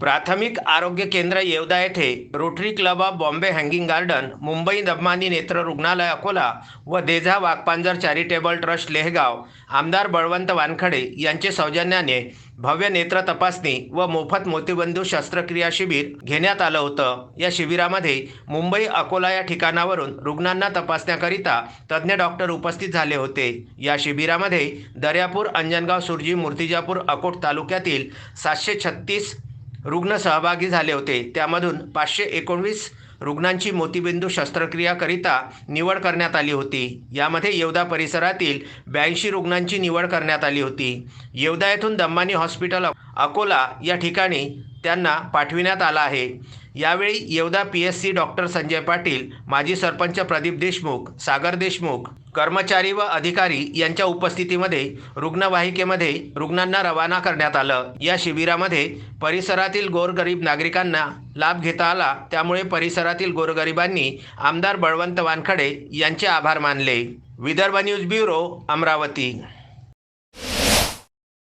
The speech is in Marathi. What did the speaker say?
प्राथमिक आरोग्य केंद्र येवदा येथे rotary club of Bombay hanging garden Mumbai दबमानी नेत्र रुग्णालय अकोला व देझा वाघपांजर चॅरिटेबल ट्रस्ट लेहगाव आमदार बळवंत वानखडे यांचे सौजन्याने भव्य नेत्र तपासणी व मोफत मोतीबंधू शस्त्रक्रिया शिबिर घेण्यात आलं होतं. या शिबिरामध्ये मुंबई अकोला या ठिकाणावरून रुग्णांना तपासण्याकरिता तज्ज्ञ डॉक्टर उपस्थित झाले होते. या शिबिरामध्ये दर्यापूर अंजनगाव सुरजी मूर्तिजापूर अकोट तालुक्यातील सातशे छत्तीस रुग्ण सहभागी झाले होते. त्यामधून पाचशे एकोणवीस रुग्णांची मोतीबिंदू शस्त्रक्रियाकरिता निवड करण्यात आली होती. यामध्ये येवदा परिसरातील ब्याऐंशी रुग्णांची निवड करण्यात आली होती. येवदा येथून दम्मानी हॉस्पिटल अकोला या ठिकाणी त्यांना पाठविण्यात आला आहे. यावेळी Yevda P S C doctor Sanjay Patil माजी सरपंच प्रदीप देशमुख सागर देशमुख कर्मचारी व अधिकारी यांच्या उपस्थितीमध्ये रुग्णवाहिकेमध्ये रुग्णांना रवाना करण्यात आलं. या शिबिरामध्ये परिसरातील गोरगरीब नागरिकांना लाभ घेता आला. त्यामुळे परिसरातील गोरगरिबांनी आमदार बळवंत वानखडे यांचे आभार मानले. Vidarbha news bureau Amravati.